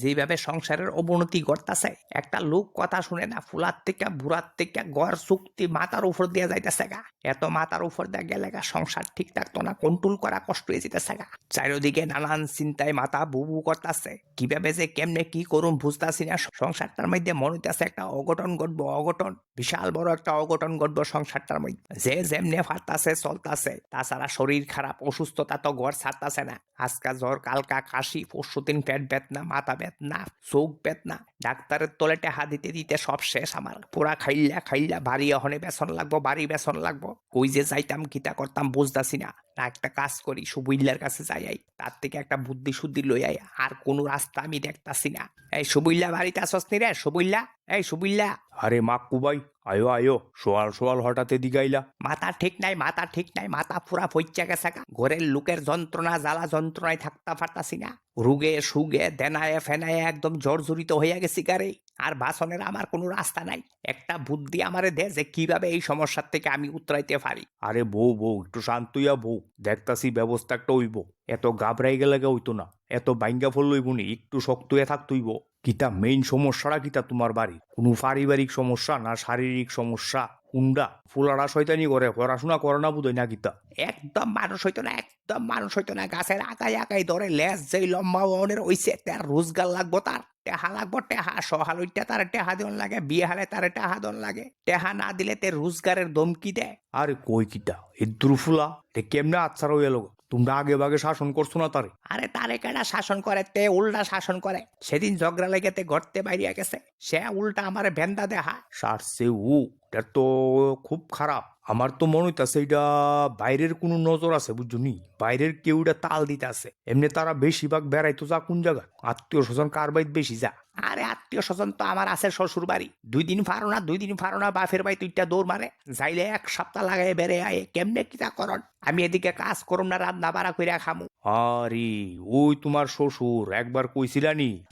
যেভাবে সংসারের অবনতি ঘটতাছে, একটা লোক কথা শুনে না, ফুলার থেকে, বুড়ার থেকে, গড় চুক্তি মাথার উপর দিয়ে যাইতেছে গা। এত মাথার উপর দিয়ে গেলে গা, সংসার ঠিক থাকতো না, কন্ট্রোল করা কষ্ট হয়ে যেতেছে গা। চারিদিকে নানান চিন্তায় মাথা বুবু করতেছে। কীভাবে যে কেমনে কি করুন বুঝতাছি না, সংসারটার মধ্যে মনে হইতেছে একটা অঘটন ঘটবো, অঘটন, বিশাল বড় একটা অঘটন ঘটবো সংসারটার মধ্যে। যে যেমনে ফারতাছে চলতাছে। তাছাড়া শরীর খারাপ, অসুস্থতা তো ঘর ছাড়তাছে না। আজকা জ্বর, কালকা কাশি পরশু দিন পেট বেদনা মাথা বেদনা চোখ বেদনা ডাক্তারের তলেটে হা দিতে দিতে সব শেষ আমার। পুরা খাইল্লা খাইল্লা, বাড়ি অহনে বেসন লাগবো, বাড়ি বেসন লাগবো। কই যে যাইতাম কিতা করতাম বুঝতাছি না। না, একটা কাজ করি, সুবইল্লার কাছে যাই আই। তার থেকে একটা বুদ্ধি শুদ্ধি লই আই। আর কোনো রাস্তা আমি দেখতাছি না। এই সুবইল্লা বাড়িতে আসস নি রে, সুবইল্লা? এই সুবিল্লা। আরে মাক্কু ভাই আয়ো আয়ো সোয়াল সোয়াল হঠাৎ এদিকে আইলা। মাথা ঠিক নাই মাথা ঠিক নাই মাথা পুরা ফইচা গেছে ঘরের লোকের যন্ত্রণা জ্বালা যন্ত্রণায় থাকতে পারতাছি না। রুগে সুগে দেনায় ফেনায় একদম জর্জরিত হইয়া গেছি গারে আর বাসনের আমার কোনো রাস্তা নাই। একটা বুদ্ধি আমারে দে যে কীভাবে এই সমস্যার থেকে আমি উতরাইতে পারি। আরে বউ বউ একটু শান্ত হইয়া বউ। দেখতাছি ব্যবস্থা একটা হইব। এত গাবরাই গেলে হইতো না। এত বাইঙ্গা ফল লইব নি একটু শক্ত হয়ে থাকতে হইব। কিতা মেইন সমস্যাটা কিতা তোমার বাড়ি কোনো পারিবারিক সমস্যা না শারীরিক সমস্যা? কুন্ডা ফুলারা শয়তানি করে পড়াশোনা করে না বুঝই না কিতা? একদম মানুষ হইতো না একদম মানুষ হইতো না গাছের আগাই আগাই ধরে লেজ যেই লম্বা বনের ওইছে তার রোজগার লাগবো তার টেহা লাগবো টেহা সহালইটা তার টেহা দিন লাগে বিয়ে হালে তার টেহা দন লাগে টেহা না দিলে তে রোজগারের দমকি দেয়। আরে কই কিতা? ইদ্রু ফুলা তে কেমনে আচ্ছা হইয়া লোক তোমরা আগে বাগে শাসন করছ না তারে? আরে তারে কেডা শাসন করে? তে উল্টা শাসন করে। সেদিন ঝগড়া লেগেতে গড়তে বাইরিয়া গেছে। সে উল্টা আমারে ভেন্দা দেহা সারছে উ এটা তো খুব খারাপ। আমার তো মনে হইতাছে এটা বাইরের কোনো নজর আছে বুঝছনি বাইরের কেউ এটা তাল দিতে আছে এমনি তারা বেশিরভাগ বেড়াইতো যা কোন জায়গা আত্মীয় স্বজন কার বেশি যা আরে আত্মীয় স্বজন তো আমার আছে শ্বশুর বাড়ি। দুই দিন ফারো না, দুই দিন ফারো না, বাপের বাড়ি তুইটা দৌড় মারে। যাইলে এক সপ্তাহ লাগাই বেড়ে আয়ে। কেমনে কিতা করন? আমি এদিকে কাজ করুম না, রান্না বাড়া কইরা খামু। আরে, ওই তোমার শ্বশুর, একবার কইছিলানি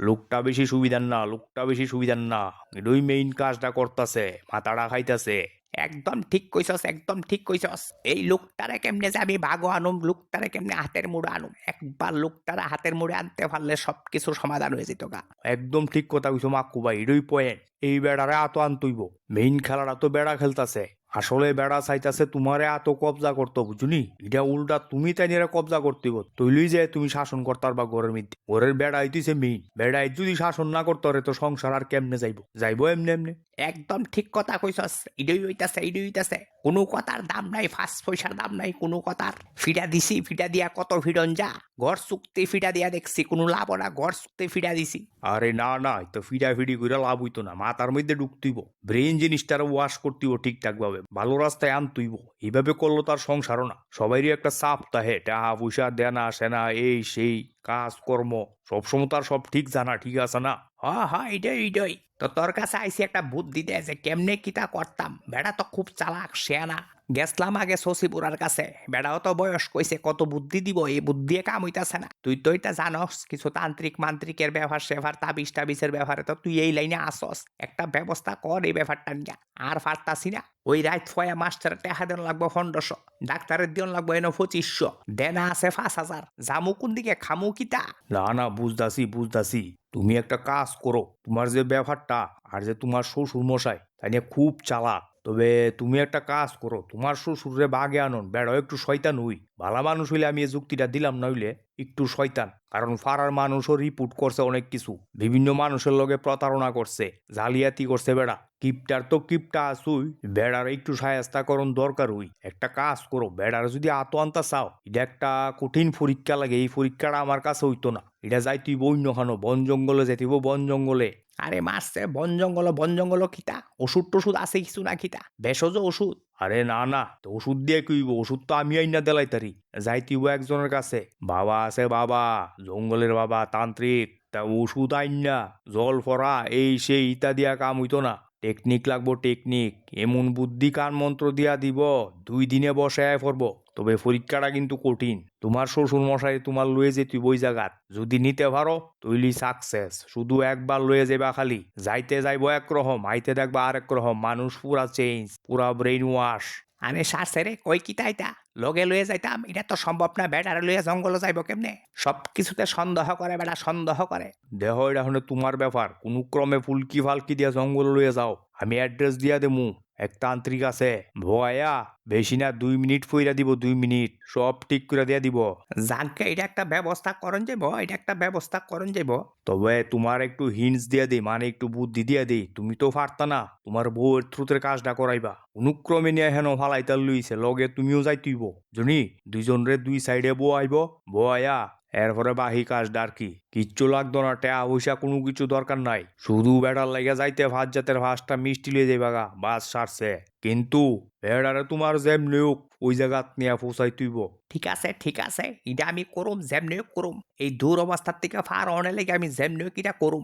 লোকটা বেশি সুবিধার না, লোকটা বেশি সুবিধার না। এটাই মেইন কাজটা করতাছে, মাথাটা খাইতাছে। একদম ঠিক কইছস, একদম ঠিক কইছস। এই লোকটারে কেমনে যে আমি ভাগো আনুম, লোকটারে কেমনে হাতের মুড়ে আনুম? একবার লোকটারে হাতের মুড়ে আনতে পারলে সব কিছু সমাধান হয়ে যেত গা। একদম ঠিক কথা কইছো মাক্কু ভাই, এরই পয়েন্ট এই বেড়ারে আতো আনতইব। মেইন খেলাটা তো বেড়া খেলতাছে। আসলে বেড়া চাইতাছে তোমারে এত কবজা করতো বুঝুনি এটা উল্টা তুমি তাই নিয়ে কবজা করতেইব তৈলই যে তুমি শাসন করতার বা ঘরের মধ্যে। ঘরের বেড়া হইতেছে মেইন বেড়াই যদি শাসন না করতো রে তো সংসার আর কেমনে যাইবো? যাইবো এমনি এমনি। একদম ঠিক কথা কইছস। ইডই হইতাছে ইডই হইতাছে। কোনো কথার দাম নাই ফার্স্ট পয়সার দাম নাই কোনো কথার। ফিডা দিছি ফিডা দিয়া কত ফিডন যা। ঘর চুক্তি ফিডা দিয়া দেখছি কোনো লাভ না ঘর চুক্তি ফিডা দিছি। আরে না না তো ফিডা ফিডি করে লাভ হইতো না মাথার মধ্যে ঢুকতিব ব্রেন জিনিসটারে ওয়াশ করতিব ঠিকঠাক ভাবে ভালো রাস্তায় আনতুইব। এইভাবে করল তার সংসারও না। সবাইরই একটা চাপ তাহে। টাহা পয়সা দেনা সেনা এই, সেই, কাজ, কর্ম। সবসময় তার সব ঠিক জানা, ঠিক আছে না? হ্যাঁ হ্যাঁ এটাই এটাই তো তোর কাছে আইসি একটা বুদ্ধি দেয় যে কেমনে কিতা করতাম। বেড়া তো খুব চালাক শেয়ানা গেছলাম আগে শশীপুরার কাছে। বেড়াও তো বয়স কইছে কত বুদ্ধি দিব, এই বুদ্ধি কাম হইতাছে না। তুই তো এটা জানস, কিছু তান্ত্রিক মান্ত্রিকের ব্যবহার, সেভার, তাবিজ টাবিজের ব্যবহারে তো তুই এই লাইনে আসস। একটা ব্যবস্থা কর এই ব্যাপারটা নিয়ে। আর পারতাছি না। ওই রাত ফয়া মাস্টার টেহা দেন লাগবো পনেরোশো ডাক্তারের দিন লাগবো এনে পঁচিশশো। দেনা আছে পাঁচ হাজার। জামু কোন দিকে, খামু কিতা না না বুঝদাসি বুঝদাসি তুমি একটা কাজ করো, তোমার যে ব্যাপারটা আর যে তোমার শ্বশুর মশাই তাই নিয়ে খুব চালাক। তবে তুমি একটা কাজ করো, তোমার শ্বশুরে বাগে আনন। বেড়াও, একটু শয়তান হই। ভালা মানুষ হইলে আমি এই যুক্তিটা দিলাম, নইলে একটু শয়তান। কারণ ফারার মানুষও রিপোর্ট করছে অনেক কিছু। বিভিন্ন মানুষের লগে প্রতারণা করছে, জালিয়াতি করছে বেড়া। কিপটার তো কিপটা আসুই বেড়ার একটু সায়স্তা করণ দরকার হই একটা কাজ করো, বেড়ার যদি আতো আনতা চাও, এটা একটা কঠিন পরীক্ষা লাগে, এই পরীক্ষাটা আমার কাছে হইতো না। এটা যাই তুই বন্য খানো, বন জঙ্গলে যাইতিব বন জঙ্গলে। আরে মারছে, বন জঙ্গল বন জঙ্গল খিতা? ওষুধ টষুধ আছে কিছু না খিতা? ভেষজ ওষুধ? আরে না না, তো ওষুধ দিয়ে কইব ওষুধ তো আমি আইনা দেলাই তারি। যাইতি ও একজনের কাছে। বাবা আছে বাবা, জঙ্গলের বাবা, তান্ত্রিক, তা ওষুধ আইনা, জল ফরা, এই সেই ইতা দিয়া কাম হইতো না। টেকনিক লাগবো টেকনিক, এমন বুদ্ধি কান মন্ত্র দিয়া দিব? দুই দিনে বসে আয় পড়ব তবে পরীক্ষাটা কিন্তু কঠিন। তোমার শ্বশুর মশাই তোমার লয়ে যে তুই বই জাগাত। যদি নিতে পারো তৈলি সাকসেস শুধু একবার লয়ে যাবা খালি। যাইতে যাইব এক রকম আইতে দেখবা আরেক রকম। মানুষ পুরা চেঞ্জ পুরা ব্রেইন ওয়াশ আনে সারছে রে কই কি তাইতা? লগে লয়ে যাইতাম এটা তো সম্ভব না বেটারে লইয়া জঙ্গলে যাইব কেমনে? সব কিছুতে সন্দেহ করে বেটা সন্দেহ করে। দেহ এটা হলে তোমার ব্যাপার কোনো ক্রমে ফুলকি ফালকি দিয়া জঙ্গল লয়ে যাও। আমি অ্যাড্রেস দিয়া দেমু। এক তান্ত্রিক আছে। ভয়া বেশি না দুই মিনিট ফইরা দিব দুই মিনিট। সব ঠিক করে দিয়া দিব। যাকে এটা একটা ব্যবস্থা করন যাইব এটা একটা ব্যবস্থা করন যাইব। তবে তোমার একটু হিন্টস দিয়া দিই মানে একটু বুদ্ধি দিয়া দিই। তুমি তো পারতা না তোমার বউয়ের থ্রুতের কাজটা করাইবা। অনুক্রমে নিয়ে হেন ফালাইতার লইছে লগে তুমিও যাইতুইব। জনি দুইজনরে দুই সাইডে বউ আইব। বউ আয়া এরপরে বাহি কাজ আর কি? কিচ্ছু লাগতো না টেয়া পয়সা কোনো কিছু দরকার নাই। শুধু বেড়ার লেগে যাইতে ভাত জাতের ভাসটা মিষ্টি লিয়ে যাইবা বাগা বাস সারছে। কিন্তু বেড়ারে তোমার যেমনি হোক, ওই জায়গাত নিয়ে পৌঁছাই তুইব ঠিক আছে ঠিক আছে, এটা আমি করুম, যেমনি করুম। এই দূর অবস্থার থেকে ফার অনে লেগে আমি যেমনি এটা করুম।